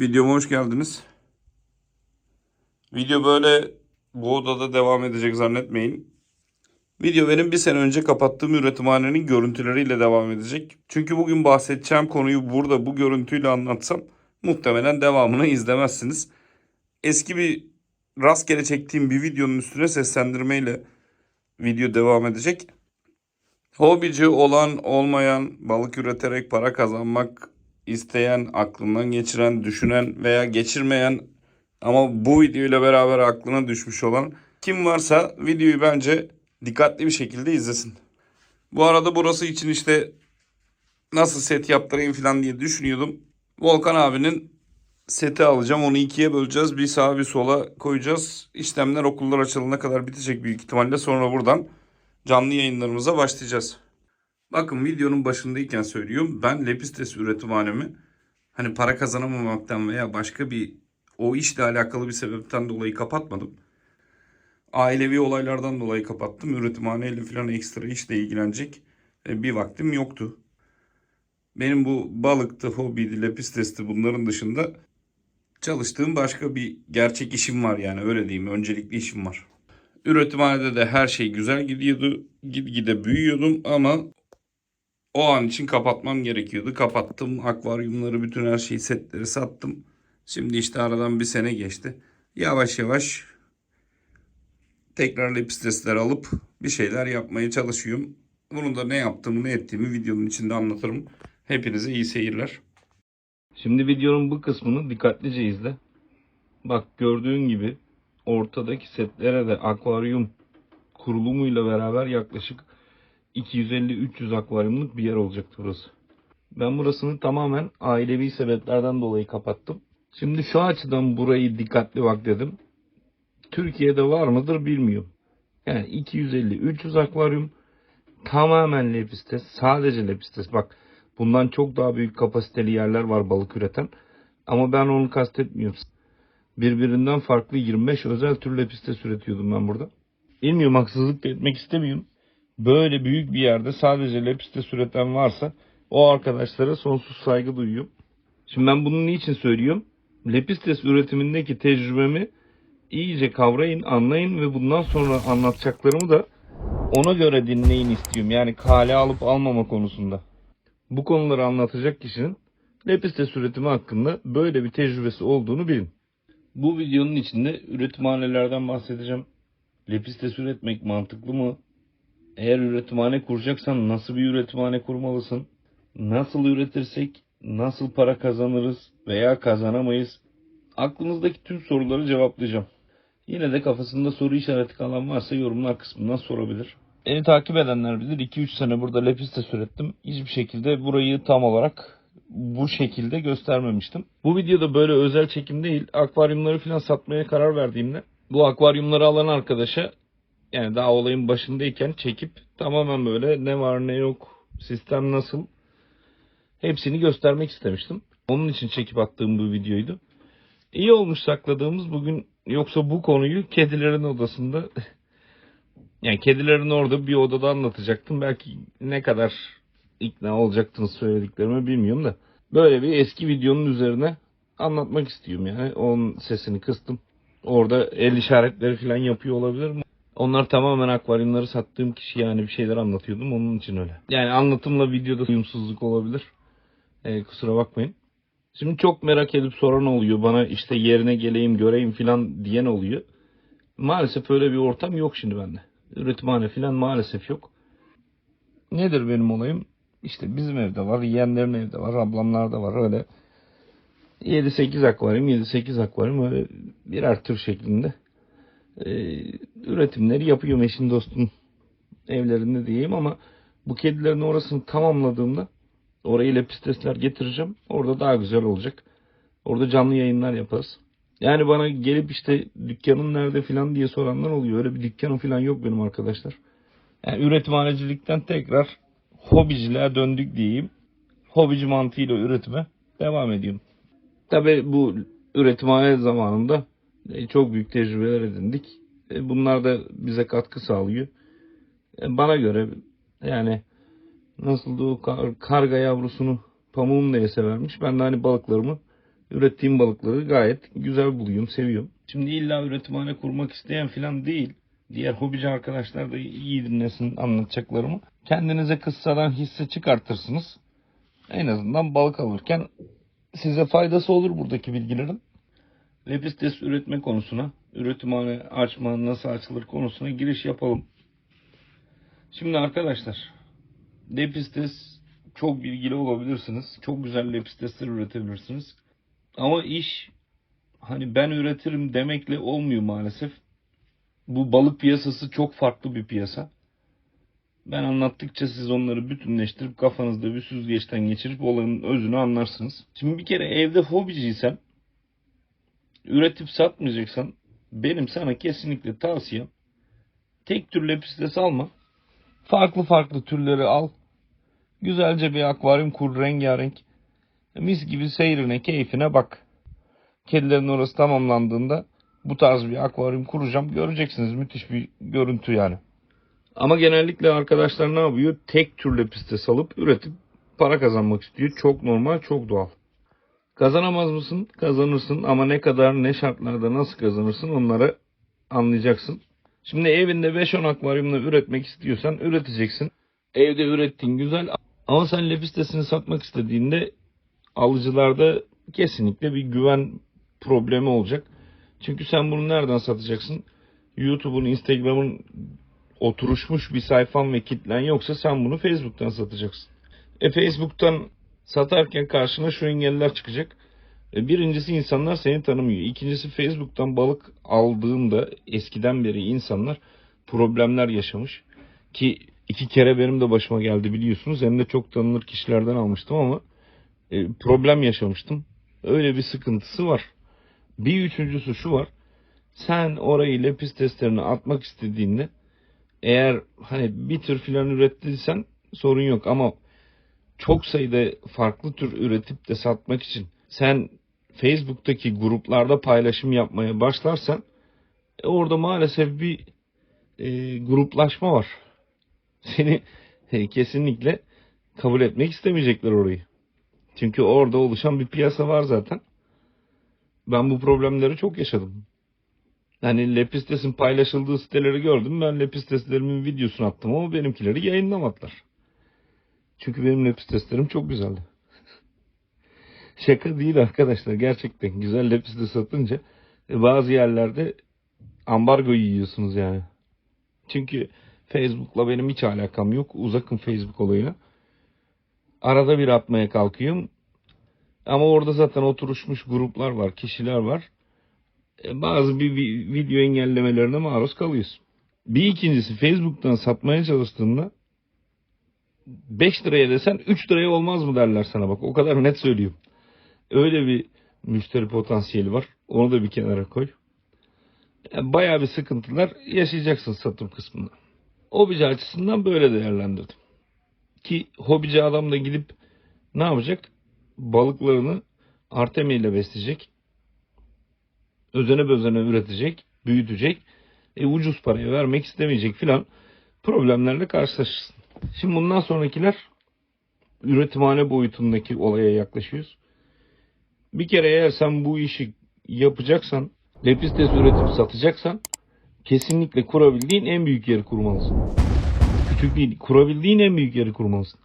Millet, videoma hoş geldiniz. Video böyle bu odada devam edecek zannetmeyin. Video benim bir sene önce kapattığım üretimhanenin görüntüleriyle devam edecek. Çünkü bugün bahsedeceğim konuyu burada bu görüntüyle anlatsam muhtemelen devamını izlemezsiniz. Eski bir rastgele çektiğim bir videonun üstüne seslendirmeyle video devam edecek. Hobici olan olmayan balık üreterek para kazanmak isteyen, aklından geçiren, düşünen veya geçirmeyen ama bu videoyla beraber aklına düşmüş olan kim varsa videoyu bence dikkatli bir şekilde izlesin. Bu arada burası için işte nasıl set yaptırayım falan diye düşünüyordum. Volkan abinin seti alacağım. Onu ikiye böleceğiz. Bir sağa bir sola koyacağız. İşlemler okullar açılana kadar bitecek büyük ihtimalle. Sonra buradan canlı yayınlarımıza başlayacağız. Bakın videonun başındayken söylüyorum. Ben Lepistes üretimhanemi hani para kazanamamaktan veya başka bir o işle alakalı bir sebepten dolayı kapatmadım. Ailevi olaylardan dolayı kapattım. Üretimhaneyle falan ekstra işle ilgilenecek e, bir vaktim yoktu. Benim bu balıktı, hobiydi, lepistesti bunların dışında çalıştığım başka bir gerçek işim var yani öyle diyeyim. Öncelikli işim var. Üretimhanede de her şey güzel gidiyordu. Gitgide büyüyordum ama o an için kapatmam gerekiyordu. Kapattım. Akvaryumları, bütün her şeyi, setleri sattım. Şimdi işte aradan bir sene geçti. Yavaş yavaş tekrar lepistesler alıp bir şeyler yapmaya çalışıyorum. Bunu da ne yaptığımı ne ettiğimi videonun içinde anlatırım. Hepinize iyi seyirler. Şimdi videonun bu kısmını dikkatlice izle. Bak gördüğün gibi ortadaki setlere de akvaryum kurulumuyla beraber yaklaşık 250-300 akvaryumluk bir yer olacaktı burası. Ben burasını tamamen ailevi sebeplerden dolayı kapattım. Şimdi şu açıdan burayı dikkatli bak dedim. Türkiye'de var mıdır bilmiyorum. Yani 250-300 akvaryum tamamen lepistes. Sadece lepistes. Bak bundan çok daha büyük kapasiteli yerler var balık üreten. Ama ben onu kastetmiyorum. Birbirinden farklı 25 özel tür lepistes üretiyordum ben burada. Bilmiyorum haksızlık etmek istemiyorum böyle büyük bir yerde sadece lepistes üreten varsa o arkadaşlara sonsuz saygı duyuyorum. Şimdi ben bunu niçin söylüyorum? Lepistes üretimindeki tecrübemi iyice kavrayın, anlayın ve bundan sonra anlatacaklarımı da ona göre dinleyin istiyorum. Yani kale alıp almama konusunda. Bu konuları anlatacak kişinin lepistes üretimi hakkında böyle bir tecrübesi olduğunu bilin. Bu videonun içinde üretimhanelerden bahsedeceğim. Lepistes üretmek mantıklı mı? Eğer üretimhane kuracaksan nasıl bir üretimhane kurmalısın? Nasıl üretirsek nasıl para kazanırız veya kazanamayız? Aklınızdaki tüm soruları cevaplayacağım. Yine de kafasında soru işareti kalan varsa yorumlar kısmından sorabilir. Beni takip edenler bilir 2-3 sene burada lepistes ürettim. Hiçbir şekilde burayı tam olarak bu şekilde göstermemiştim. Bu videoda böyle özel çekim değil. Akvaryumları falan satmaya karar verdiğimde bu akvaryumları alan arkadaşa yani daha olayın başındayken çekip tamamen böyle ne var ne yok, sistem nasıl hepsini göstermek istemiştim. Onun için çekip attığım bu videoydu. İyi olmuş sakladığımız bugün yoksa bu konuyu kedilerin odasında yani kedilerin orada bir odada anlatacaktım. Belki ne kadar ikna olacaktınız söylediklerimi bilmiyorum da. Böyle bir eski videonun üzerine anlatmak istiyorum yani. Onun sesini kıstım. Orada el işaretleri falan yapıyor olabilir mi? Onlar tamamen akvaryumları sattığım kişi yani bir şeyler anlatıyordum onun için öyle. Yani anlatımla videoda uyumsuzluk olabilir. Ee, kusura bakmayın. Şimdi çok merak edip soran oluyor bana işte yerine geleyim göreyim filan diyen oluyor. Maalesef öyle bir ortam yok şimdi bende. Üretimhane filan maalesef yok. Nedir benim olayım? İşte bizim evde var, yeğenlerin evde var, ablamlar da var öyle. 7-8 akvaryum, 7-8 akvaryum öyle birer tür şeklinde e, üretimleri yapıyorum eşin dostum evlerinde diyeyim ama bu kedilerin orasını tamamladığımda Oraya lepistesler getireceğim. Orada daha güzel olacak. Orada canlı yayınlar yaparız. Yani bana gelip işte dükkanın nerede falan diye soranlar oluyor. Öyle bir dükkanım falan yok benim arkadaşlar. Yani üretimhanecilikten tekrar hobiciliğe döndük diyeyim. Hobici mantığıyla üretime devam ediyorum. Tabi bu üretimhane zamanında çok büyük tecrübeler edindik. E, Bunlar da bize katkı sağlıyor. E, Bana göre yani nasıldı o kar- karga yavrusunu pamuğum neye severmiş. Ben de hani balıklarımı ürettiğim balıkları gayet güzel buluyorum, seviyorum. Şimdi illa üretimhane kurmak isteyen falan değil. Diğer hobici arkadaşlar da iyi dinlesin anlatacaklarımı. Kendinize kıssadan hisse çıkartırsınız. En azından balık alırken size faydası olur buradaki bilgilerin. Lepistes üretme konusuna, üretimhane açma nasıl açılır konusuna giriş yapalım. Şimdi arkadaşlar, Lepistes çok bilgili olabilirsiniz. Çok güzel lepistesler üretebilirsiniz. Ama iş hani ben üretirim demekle olmuyor maalesef. Bu balık piyasası çok farklı bir piyasa. Ben anlattıkça siz onları bütünleştirip kafanızda bir süzgeçten geçirip olayın özünü anlarsınız. Şimdi bir kere evde hobiciysen, üretip satmayacaksan benim sana kesinlikle tavsiyem tek tür lepistes alma. Farklı farklı türleri al. Güzelce bir akvaryum kur rengarenk. Mis gibi seyrine, keyfine bak. Kedilerin orası tamamlandığında bu tarz bir akvaryum kuracağım. Göreceksiniz müthiş bir görüntü yani. Ama genellikle arkadaşlar ne yapıyor? Tek tür lepistes alıp üretip para kazanmak istiyor. Çok normal, çok doğal. Kazanamaz mısın? Kazanırsın ama ne kadar, ne şartlarda nasıl kazanırsın onları anlayacaksın. Şimdi evinde 5-10 akvaryumla üretmek istiyorsan üreteceksin. Evde ürettiğin güzel ama sen lepistesini satmak istediğinde alıcılarda kesinlikle bir güven problemi olacak. Çünkü sen bunu nereden satacaksın? YouTube'un, Instagram'ın oturuşmuş bir sayfan ve kitlen yoksa sen bunu Facebook'tan satacaksın. E Facebook'tan satarken karşına şu engeller çıkacak. E, birincisi insanlar seni tanımıyor. İkincisi Facebook'tan balık aldığında eskiden beri insanlar problemler yaşamış. Ki iki kere benim de başıma geldi biliyorsunuz. Hem de çok tanınır kişilerden almıştım ama e, problem yaşamıştım. Öyle bir sıkıntısı var. Bir üçüncüsü şu var. Sen orayı lepis testlerini atmak istediğinde eğer hani bir tür filan ürettiysen sorun yok ama çok sayıda farklı tür üretip de satmak için sen Facebook'taki gruplarda paylaşım yapmaya başlarsan e, orada maalesef bir e, gruplaşma var. Seni e, kesinlikle kabul etmek istemeyecekler orayı. Çünkü orada oluşan bir piyasa var zaten. Ben bu problemleri çok yaşadım. Yani Lepistes'in paylaşıldığı siteleri gördüm. Ben Lepistes'lerimin videosunu attım ama benimkileri yayınlamadılar. Çünkü benim Lepistes'lerim çok güzeldi. Şaka değil arkadaşlar. Gerçekten güzel Lepistes satınca e, bazı yerlerde ambargo yiyorsunuz yani. Çünkü Facebook'la benim hiç alakam yok. Uzakım Facebook olayına. Arada bir atmaya kalkıyorum. Ama orada zaten oturuşmuş gruplar var, kişiler var. E, bazı bir vi- video engellemelerine maruz kalıyorsun. Bir ikincisi Facebook'tan satmaya çalıştığında 5 liraya desen 3 liraya olmaz mı derler sana bak. O kadar net söylüyorum. Öyle bir müşteri potansiyeli var. Onu da bir kenara koy. Yani bayağı bir sıkıntılar yaşayacaksın satım kısmında. Hobici açısından böyle değerlendirdim. Ki hobici adam da gidip ne yapacak? Balıklarını Artemi ile besleyecek. Özene bezene üretecek, büyütecek. E, ucuz paraya vermek istemeyecek filan problemlerle karşılaşırsın. Şimdi bundan sonrakiler üretimhane boyutundaki olaya yaklaşıyoruz. Bir kere eğer sen bu işi yapacaksan, lepistes üretip satacaksan kesinlikle kurabildiğin en büyük yeri kurmalısın. Küçük değil, kurabildiğin en büyük yeri kurmalısın.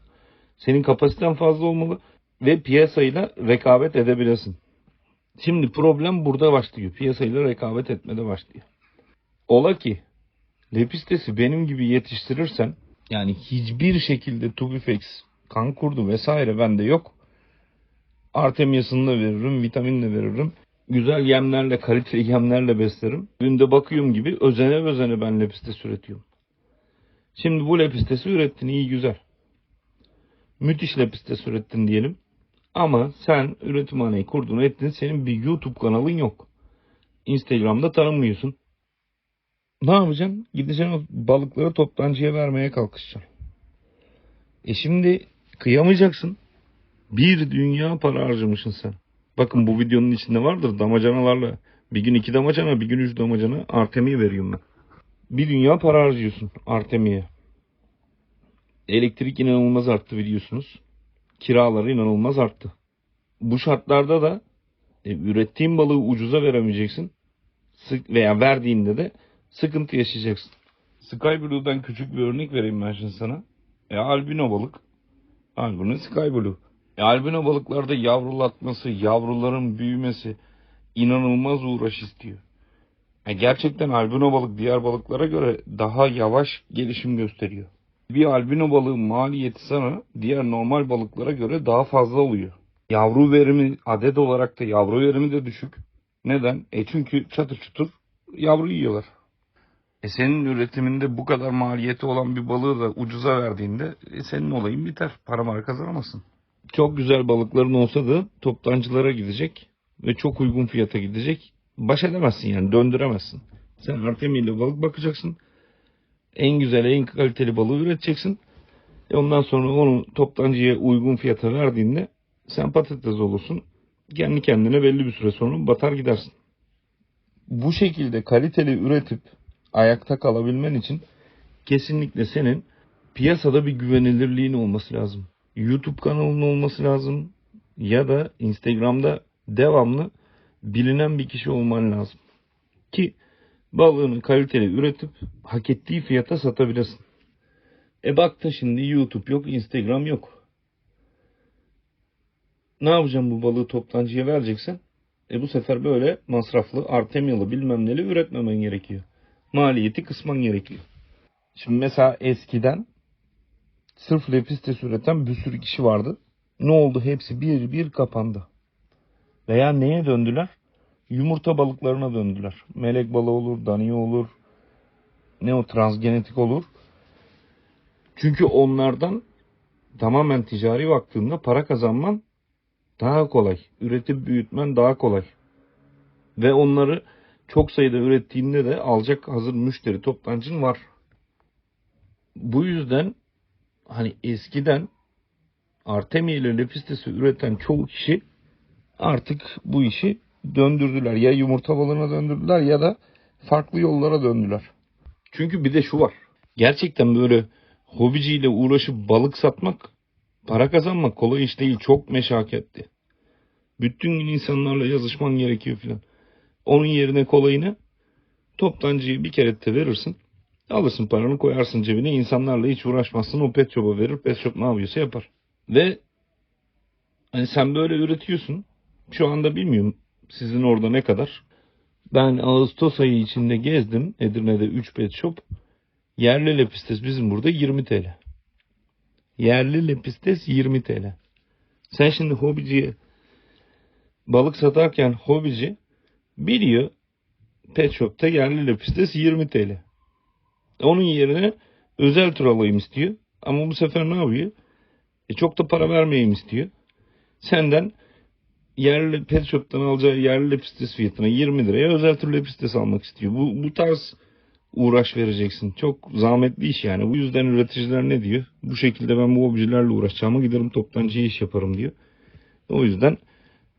Senin kapasiten fazla olmalı ve piyasayla rekabet edebilesin. Şimdi problem burada başlıyor. Piyasayla rekabet etmede başlıyor. Ola ki lepistesi benim gibi yetiştirirsen yani hiçbir şekilde Tubifex, kan kurdu vesaire bende yok. Artemyasını da veririm, vitamin de veririm. Güzel yemlerle, kaliteli yemlerle beslerim. Günde bakıyorum gibi özene özene ben lepistes üretiyorum. Şimdi bu lepistesi ürettin iyi güzel. Müthiş lepistes ürettin diyelim. Ama sen üretimhaneyi kurdun ettin. Senin bir YouTube kanalın yok. Instagram'da tanınmıyorsun. Ne yapacaksın? Gideceksin o balıkları toptancıya vermeye kalkışacaksın. E şimdi kıyamayacaksın. Bir dünya para harcamışsın sen. Bakın bu videonun içinde vardır damacanalarla. Bir gün iki damacana, bir gün üç damacana Artemia veriyorum ben. Bir dünya para harcıyorsun Artemia'ya. Elektrik inanılmaz arttı biliyorsunuz. Kiraları inanılmaz arttı. Bu şartlarda da e, ürettiğin balığı ucuza veremeyeceksin. Sık veya verdiğinde de sıkıntı yaşayacaksın. Sky Blue'dan küçük bir örnek vereyim ben şimdi sana. E, albino balık. Albino Sky Blue. E, albino balıklarda yavrulatması, yavruların büyümesi inanılmaz uğraş istiyor. E, gerçekten albino balık diğer balıklara göre daha yavaş gelişim gösteriyor. Bir albino balığın maliyeti sana diğer normal balıklara göre daha fazla oluyor. Yavru verimi adet olarak da yavru verimi de düşük. Neden? E çünkü çatır çutur yavru yiyorlar. E senin üretiminde bu kadar maliyeti olan bir balığı da ucuza verdiğinde e senin olayın biter. Para mara kazanamazsın. Çok güzel balıkların olsa da toptancılara gidecek ve çok uygun fiyata gidecek. Baş edemezsin yani döndüremezsin. Sen Artemia ile balık bakacaksın. En güzel, en kaliteli balığı üreteceksin. E ondan sonra onu toptancıya uygun fiyata verdiğinde sen patates olursun. Kendi kendine belli bir süre sonra batar gidersin. Bu şekilde kaliteli üretip ayakta kalabilmen için kesinlikle senin piyasada bir güvenilirliğin olması lazım. YouTube kanalının olması lazım ya da Instagram'da devamlı bilinen bir kişi olman lazım. Ki balığını kaliteli üretip hak ettiği fiyata satabilirsin. E bak da şimdi YouTube yok, Instagram yok. Ne yapacağım bu balığı toptancıya vereceksen? E bu sefer böyle masraflı, artemyalı bilmem neli üretmemen gerekiyor. Maliyeti kısman gerekiyor. Şimdi mesela eskiden sırf lepistes üreten bir sürü kişi vardı. Ne oldu? Hepsi bir bir kapandı. Veya neye döndüler? Yumurta balıklarına döndüler. Melek balığı olur, daniye olur, ne o transgenetik olur. Çünkü onlardan tamamen ticari baktığında para kazanman daha kolay. Üretip büyütmen daha kolay. Ve onları çok sayıda ürettiğinde de alacak hazır müşteri toptancın var. Bu yüzden hani eskiden Artemia ile Lepistes'i üreten çoğu kişi artık bu işi döndürdüler. Ya yumurta balığına döndürdüler ya da farklı yollara döndüler. Çünkü bir de şu var. Gerçekten böyle hobiciyle uğraşıp balık satmak, para kazanmak kolay iş değil. Çok meşakkatli. Bütün gün insanlarla yazışman gerekiyor filan. Onun yerine kolayını toptancıyı bir kere de verirsin. Alırsın paranı koyarsın cebine. insanlarla hiç uğraşmazsın. O pet shop'a verir. Pet shop ne yapıyorsa yapar. Ve hani sen böyle üretiyorsun. Şu anda bilmiyorum sizin orada ne kadar. Ben Ağustos ayı içinde gezdim. Edirne'de 3 pet shop. Yerli lepistes bizim burada 20 TL. Yerli lepistes 20 TL. Sen şimdi hobiciye balık satarken hobici biliyor pet shop'ta yerli lepistes 20 TL. Onun yerine özel tur alayım istiyor. Ama bu sefer ne yapıyor? E çok da para vermeyeyim istiyor. Senden yerli pet shop'tan alacağı yerli lepistes fiyatına 20 liraya özel tür lepistes almak istiyor. Bu, bu tarz uğraş vereceksin. Çok zahmetli iş yani. Bu yüzden üreticiler ne diyor? Bu şekilde ben bu hobicilerle uğraşacağıma giderim toptancıya iş yaparım diyor. O yüzden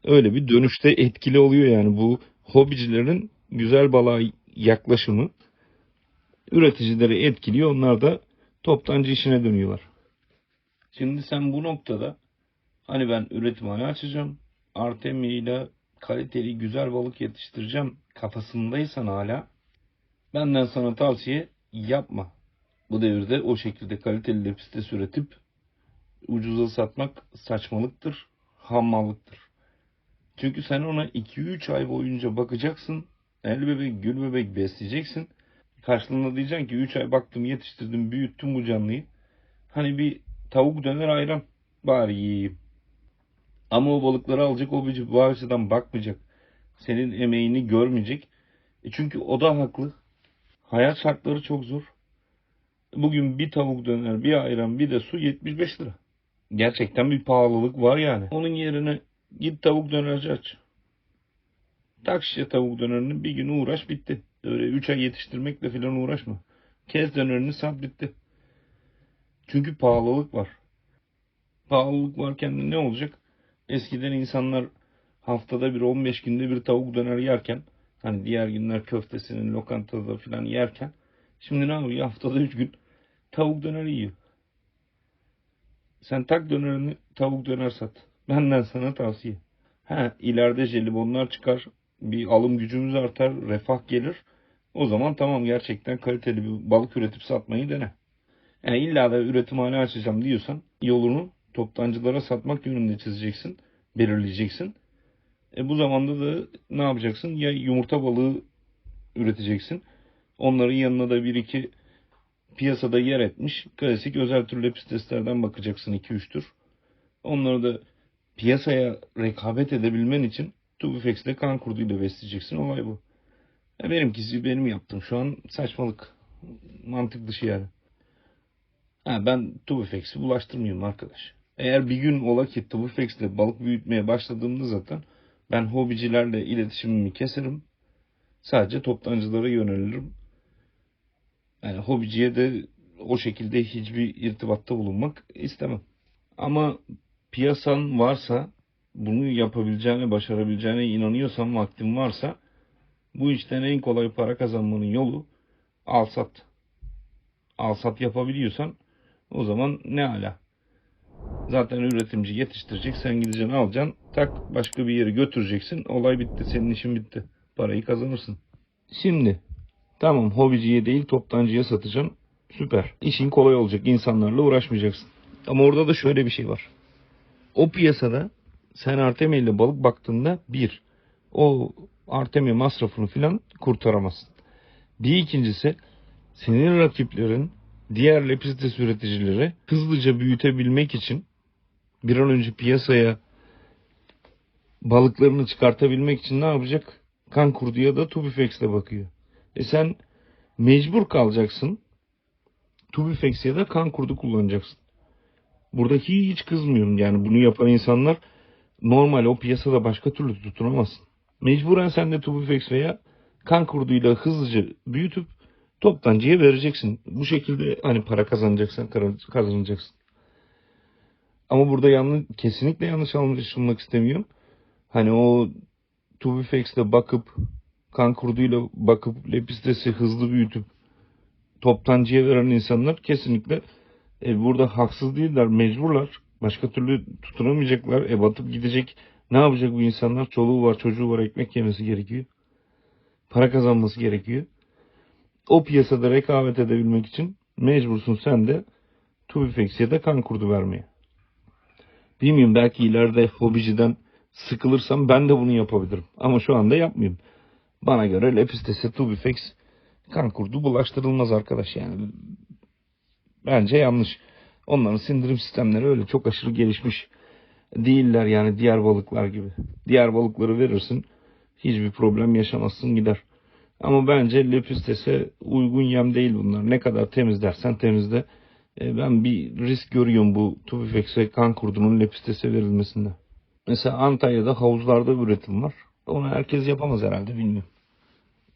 öyle bir dönüşte etkili oluyor yani bu hobicilerin güzel balığa yaklaşımı üreticileri etkiliyor. Onlar da toptancı işine dönüyorlar. Şimdi sen bu noktada hani ben üretimhane açacağım. Artemia ile kaliteli güzel balık yetiştireceğim kafasındaysan hala benden sana tavsiye yapma. Bu devirde o şekilde kaliteli lepistes üretip ucuza satmak saçmalıktır, hammallıktır. Çünkü sen ona 2-3 ay boyunca bakacaksın. El bebek, gül bebek besleyeceksin. Karşılığında diyeceksin ki 3 ay baktım, yetiştirdim, büyüttüm bu canlıyı. Hani bir tavuk döner ayran bari yiyeyim. Ama o balıkları alacak o bu açıdan bakmayacak. Senin emeğini görmeyecek. E çünkü o da haklı. Hayat şartları çok zor. Bugün bir tavuk döner, bir ayran, bir de su 75 lira. Gerçekten bir pahalılık var yani. Onun yerine git tavuk dönerci aç. Tak şişe tavuk dönerini bir gün uğraş bitti. Öyle 3 ay yetiştirmekle falan uğraşma. Kes dönerini sat bitti. Çünkü pahalılık var. Pahalılık varken ne olacak? Eskiden insanlar haftada bir 15 günde bir tavuk döner yerken hani diğer günler köftesinin lokantada falan yerken şimdi ne yapıyor? Haftada 3 gün tavuk döner yiyor. Sen tak dönerini tavuk döner sat. Benden sana tavsiye. Ha ileride jelibonlar çıkar. Bir alım gücümüz artar. Refah gelir. O zaman tamam gerçekten kaliteli bir balık üretip satmayı dene. Yani illa da üretimhane açacağım diyorsan yolunu toptancılara satmak yönünde çizeceksin. Belirleyeceksin. E bu zamanda da ne yapacaksın? Ya yumurta balığı üreteceksin. Onların yanına da bir iki piyasada yer etmiş klasik özel tür lepisteslerden bakacaksın 2-3 tür. Onları da piyasaya rekabet edebilmen için Tubifex ile kan kurduyla besleyeceksin. Olay bu. Ya benimkisi benim yaptım. Şu an saçmalık. Mantık dışı yani. Ha, ben Tubifex'i bulaştırmıyorum arkadaş. Eğer bir gün ola ki Tubifex ile balık büyütmeye başladığımda zaten ben hobicilerle iletişimimi keserim. Sadece toptancılara yönelirim. Yani hobiciye de o şekilde hiçbir irtibatta bulunmak istemem. Ama piyasan varsa bunu yapabileceğine, başarabileceğine inanıyorsan, vaktin varsa bu işten en kolay para kazanmanın yolu al sat. Al sat yapabiliyorsan o zaman ne ala. Zaten üretimci yetiştirecek, sen gideceksin alacaksın, tak başka bir yere götüreceksin, olay bitti, senin işin bitti. Parayı kazanırsın. Şimdi Tamam hobiciye değil toptancıya satacaksın. Süper. İşin kolay olacak. İnsanlarla uğraşmayacaksın. Ama orada da şöyle bir şey var. O piyasada sen Artemia ile balık baktığında bir, o Artemia masrafını filan kurtaramazsın. Bir ikincisi senin rakiplerin diğer lepistes üreticileri hızlıca büyütebilmek için bir an önce piyasaya balıklarını çıkartabilmek için ne yapacak? Kan kurduya da Tubifex'le bakıyor. E sen mecbur kalacaksın. Tubifex ya da kan kurdu kullanacaksın. Buradaki hiç kızmıyorum. Yani bunu yapan insanlar normal o piyasada başka türlü tutunamazsın. Mecburen sen de Tubifex veya kan kurduyla hızlıca büyütüp toptancıya vereceksin. Bu şekilde hani para kazanacaksın, kazanacaksın. Ama burada yanlış, kesinlikle yanlış anlaşılmak istemiyorum. Hani o Tubifex'le bakıp kan kurduyla bakıp lepistesi hızlı büyütüp toptancıya veren insanlar kesinlikle e, burada haksız değiller, mecburlar. Başka türlü tutunamayacaklar. E batıp gidecek. Ne yapacak bu insanlar? Çoluğu var, çocuğu var, ekmek yemesi gerekiyor. Para kazanması gerekiyor. O piyasada rekabet edebilmek için mecbursun sen de Tubifex ya da kan kurdu vermeye. Bilmiyorum belki ileride hobiciden sıkılırsam ben de bunu yapabilirim. Ama şu anda yapmayayım. Bana göre lepistesi tubifex kan kurdu bulaştırılmaz arkadaş yani. Bence yanlış. Onların sindirim sistemleri öyle çok aşırı gelişmiş değiller yani diğer balıklar gibi. Diğer balıkları verirsin hiçbir problem yaşamazsın gider. Ama bence lepistese uygun yem değil bunlar. Ne kadar temizlersen temizle. E, ben bir risk görüyorum bu tubifex ve kan kurdunun lepistese verilmesinde. Mesela Antalya'da havuzlarda üretim var. Onu herkes yapamaz herhalde bilmiyorum.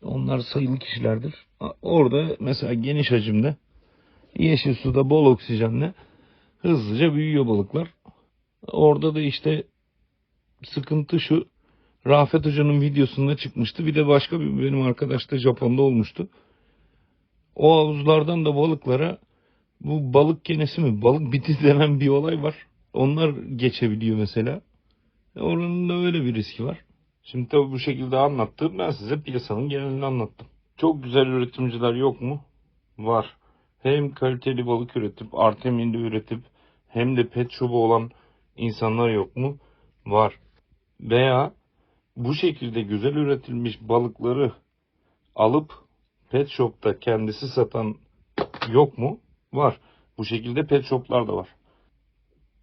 Onlar sayılı kişilerdir. Orada mesela geniş hacimde yeşil suda bol oksijenle hızlıca büyüyor balıklar. Orada da işte sıkıntı şu. Rafet Hoca'nın videosunda çıkmıştı. Bir de başka bir benim arkadaş da Japon'da olmuştu. O havuzlardan da balıklara bu balık genesi mi balık biti denen bir olay var. Onlar geçebiliyor mesela. Oranın da öyle bir riski var. Şimdi tabii bu şekilde anlattım. Ben size piyasanın genelini anlattım. Çok güzel üretimciler yok mu? Var. Hem kaliteli balık üretip, Artemin'de üretip hem de pet shop'u olan insanlar yok mu? Var. Veya bu şekilde güzel üretilmiş balıkları alıp pet shop'ta kendisi satan yok mu? Var. Bu şekilde pet shop'lar da var.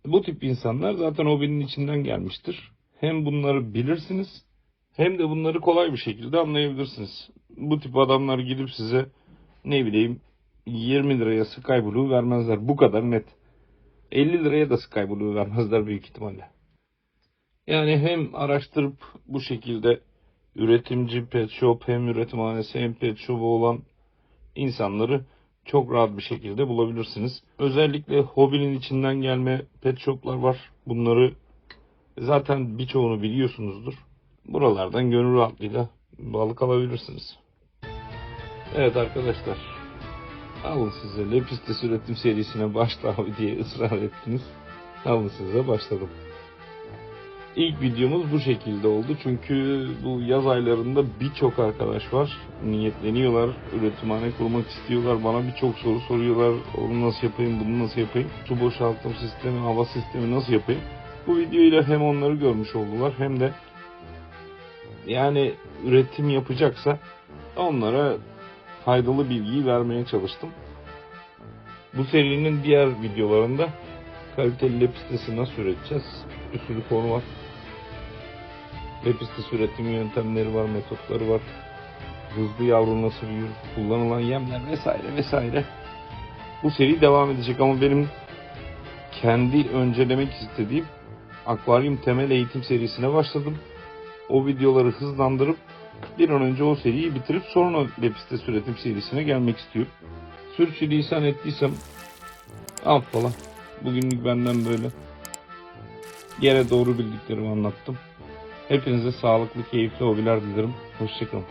Bu tip insanlar zaten hobinin içinden gelmiştir. Hem bunları bilirsiniz hem de bunları kolay bir şekilde anlayabilirsiniz. Bu tip adamlar gidip size ne bileyim 20 liraya Sky Blue vermezler. Bu kadar net. 50 liraya da Skyblue vermezler büyük ihtimalle. Yani hem araştırıp bu şekilde üretimci pet shop hem üretimhanesi hem pet shop olan insanları çok rahat bir şekilde bulabilirsiniz. Özellikle hobinin içinden gelme pet shoplar var. Bunları zaten birçoğunu biliyorsunuzdur. Buralardan gönül rahatlığıyla balık alabilirsiniz. Evet arkadaşlar. Alın size Lepistes üretim serisine başla abi diye ısrar ettiniz. Alın size başladım. İlk videomuz bu şekilde oldu. Çünkü bu yaz aylarında birçok arkadaş var. Niyetleniyorlar. Üretimhane kurmak istiyorlar. Bana birçok soru soruyorlar. Onu nasıl yapayım, bunu nasıl yapayım? Su boşaltım sistemi, hava sistemi nasıl yapayım? Bu videoyla hem onları görmüş oldular hem de yani üretim yapacaksa onlara faydalı bilgiyi vermeye çalıştım. Bu serinin diğer videolarında kaliteli lepistesi nasıl üreteceğiz? Bir sürü konu var. Lepistes üretim yöntemleri var, metotları var. Hızlı yavru nasıl büyür, kullanılan yemler vesaire vesaire. Bu seri devam edecek ama benim kendi öncelemek istediğim akvaryum temel eğitim serisine başladım. O videoları hızlandırıp bir an önce o seriyi bitirip sonra Lepistes üretim serisine gelmek istiyorum. Sürçülisan ettiysem affola. Bugünlük benden böyle. Yere doğru bildiklerimi anlattım. Hepinize sağlıklı, keyifli hobiler dilerim. Hoşçakalın.